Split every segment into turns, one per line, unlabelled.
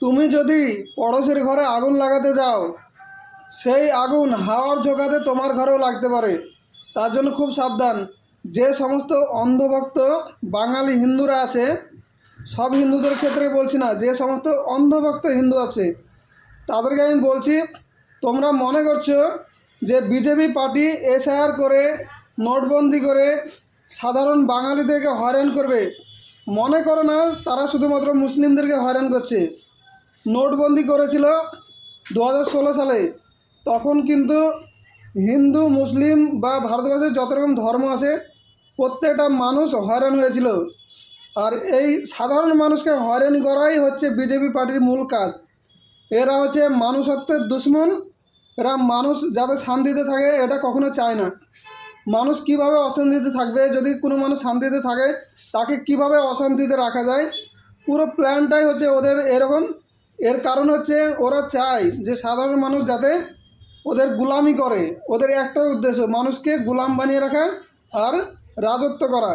তুমি যদি পড়োশের ঘরে আগুন লাগাতে যাও, সেই আগুন হাওয়ার ঝোঁকাতে তোমার ঘরেও লাগতে পারে। তার জন্য খুব সাবধান। যে সমস্ত অন্ধভক্ত বাঙালি হিন্দুরা আছে, সব হিন্দুদের ক্ষেত্রে বলছি না, যে সমস্ত অন্ধভক্ত হিন্দু আছে, তাদেরকে আমি বলছি, তোমরা মনে করছ যে বিজেপি পার্টি এসআইআর করে, নোটবন্দি করে সাধারণ বাঙালিদেরকে হয়রান করবে? মনে করো না, তারা শুধুমাত্র মুসলিমদেরকে হয়রান করছে। নোটবন্দি করেছিল দু হাজার ষোলো সালে। তখন কিন্তু হিন্দু, মুসলিম বা ভারতবর্ষের যত রকম ধর্ম আছে, প্রত্যেকটা মানুষ হয়রান হয়েছিল। আর এই সাধারণ মানুষকে হয়রানি করাই হচ্ছে বিজেপি পার্টির মূল কাজ। এরা হচ্ছে মানুষত্বের দুশ্মন। এরা মানুষ যাতে শান্তিতে থাকে, এটা কখনো চায় না। মানুষ কীভাবে অশান্তিতে থাকবে? যদি কোনো মানুষ শান্তিতে থাকে, তাকে কীভাবে অশান্তিতে রাখা যায়? পুরো প্ল্যানটাই হচ্ছে ওদের এরকম। এর কারণ হচ্ছে ওরা চায় যে সাধারণ মানুষ যাতে ওদের গুলামি করে, ওদের একটাই উদ্দেশ্য, মানুষকে গুলাম বানিয়ে রাখা আর রাজত্ব করা।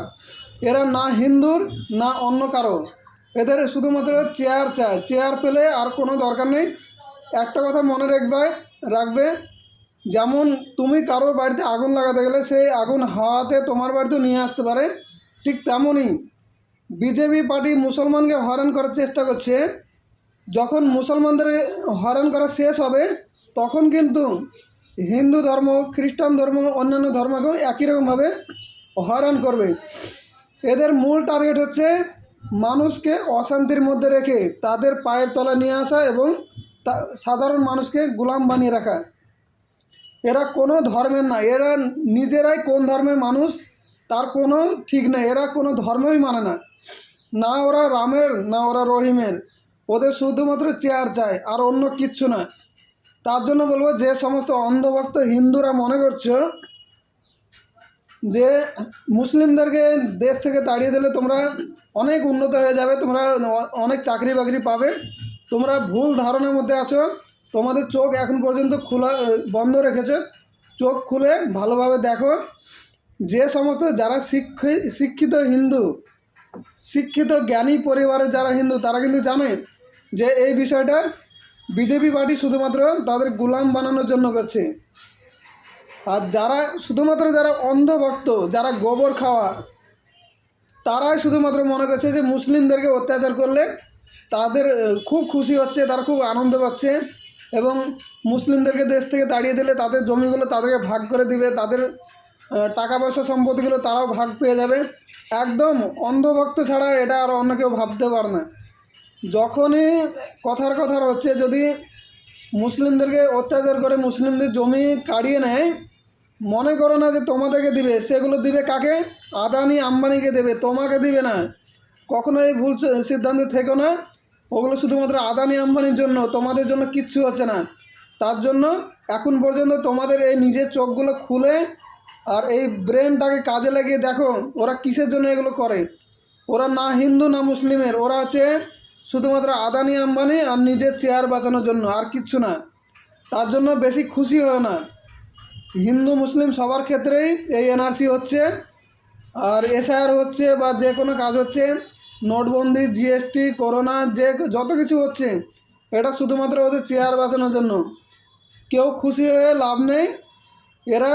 এরা না হিন্দুর, না অন্য কারও। এদের শুধুমাত্র চেয়ার চায়। চেয়ার পেলে আর কোনো দরকার নেই। একটা কথা মনে রাখবে রাখবে, যেমন তুমি কারোর বাড়িতে আগুন লাগাতে গেলে সেই আগুন হাওয়াতে তোমার বাড়িতেও নিয়ে আসতে পারে, ঠিক তেমনই বিজেপি পার্টি মুসলমানকে হয়রান করার চেষ্টা করছে যখন মুসলমানদের হয়রান করা শেষ হবে, তখন কিন্তু হিন্দু ধর্ম, খ্রিস্টান ধর্ম, অন্যান্য ধর্মকেও একই রকমভাবে হয়রান করবে। এদের মূল টার্গেট হচ্ছে মানুষকে অশান্তির মধ্যে রেখে তাদের পায়ের তলা নিয়ে আসা এবং সাধারণ মানুষকে গোলাম বানিয়ে রাখা। এরা কোনো ধর্মের না, এরা নিজেরাই কোন ধর্মের মানুষ তার কোনো ঠিক নেই, এরা কোনো ধর্মই মানে না। না ওরা রামের, না ওরা রহিমের। ওদের শুধুমাত্র চেয়ার চায় আর অন্য কিচ্ছু না তার জন্য বলব যে সমস্ত অন্ধভক্ত হিন্দুরা মনে করছ যে মুসলিমদেরকে দেশ থেকে তাড়িয়ে দিলে তোমরা অনেক উন্নত হয়ে যাবে, তোমরা অনেক চাকরি বাকরি পাবে, তোমরা ভুল ধারণার মধ্যে আছো, তোমাদের চোখ এখন পর্যন্ত খোলা বন্ধ রেখেছো, চোখ খুলে ভালোভাবে দেখো। যে সমস্ত যারা শিক্ষি শিক্ষিত হিন্দু শিক্ষিত জ্ঞানী পরিবারের যারা হিন্দু, তারা কিন্তু জানে যে এই বিষয়টা বিজেপি পার্টি শুধুমাত্র তাদের গোলাম বানানোর জন্য করছে। আর যারা, শুধুমাত্র যারা অন্ধভক্ত যারা গোবর খাওয়া, তারাই শুধুমাত্র মনে করছে যে মুসলিমদেরকে অত্যাচার করলে তাদের খুব খুশি হচ্ছে, তারা খুব আনন্দ পাচ্ছে এবং মুসলিমদেরকে দেশ থেকে তাড়িয়ে দিলে তাদের জমিগুলো তাদেরকে ভাগ করে দিবে, তাদের টাকা পয়সা সম্পত্তিগুলো তারাও ভাগ পেয়ে যাবে। একদম অন্ধভক্ত ছাড়া এটা আর অন্য কেউ ভাবতে পারে না। যখনই কথার কথা হচ্ছে যদি মুসলিমদেরকে অত্যাচার করে মুসলিমদের জমি কাড়িয়ে নেয়, মনে করো না যে তোমাদেরকে দিবে, সেগুলো দিবে কাকে? আদানি আম্বানিকে দেবে, তোমাকে দিবে না। কখনো এই ভুল সিদ্ধান্তে থেকো না। ওগুলো শুধুমাত্র আদানি আম্বানির জন্য, তোমাদের জন্য কিচ্ছু হচ্ছে না। তার জন্য এখন পর্যন্ত তোমাদের এই নিজের চোখগুলো খুলে আর এই ব্রেনটাকে কাজে লাগিয়ে দেখো, ওরা কিসের জন্য এগুলো করে? ওরা না হিন্দু, না মুসলিমের, ওরা হচ্ছে শুধুমাত্র আদানি আম্বানি আর নিজের চেয়ার বাঁচানোর জন্য, আর কিচ্ছু না। তার জন্য বেশি খুশি হয় না। হিন্দু, মুসলিম সবার ক্ষেত্রেই এই এনআরসি হচ্ছে, আর এসআইআর হচ্ছে বা যে কোনো কাজ হচ্ছে, নোটবন্দি জিএসটি করোনা যে যত কিছু হচ্ছে, এটা শুধুমাত্র ওদের চেয়ার বাঁচানোর জন্য। কেউ খুশি হয়ে লাভ নেই এরা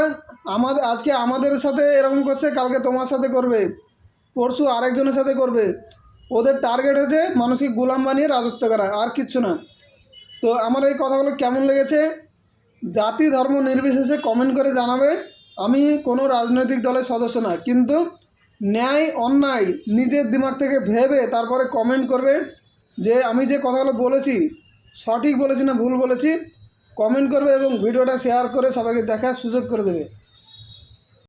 আমাদের আজকে আমাদের সাথে এরকম করছে, কালকে তোমার সাথে করবে, পরশু আরেকজনের সাথে করবে। ওদের টার্গেট হচ্ছে মানুষকে গোলাম বানিয়ে রাজত্ব করা, আর কিচ্ছু না। তো আমার এই কথাগুলো কেমন লেগেছে? জাতি ধর্ম নির্বিশেষে কমেন্ট করে জানাবে। আমি কোনো রাজনৈতিক দলের সদস্য না, কিন্তু ন্যায়, অন্যায় নিজের দিমাগ থেকে ভেবে তারপরে কমেন্ট করবে যে আমি যে কথাগুলো বলেছি, সঠিক বলেছি না ভুল বলেছি কমেন্ট করবে এবং ভিডিওটা শেয়ার করে সবাইকে দেখার সুযোগ করে দেবে।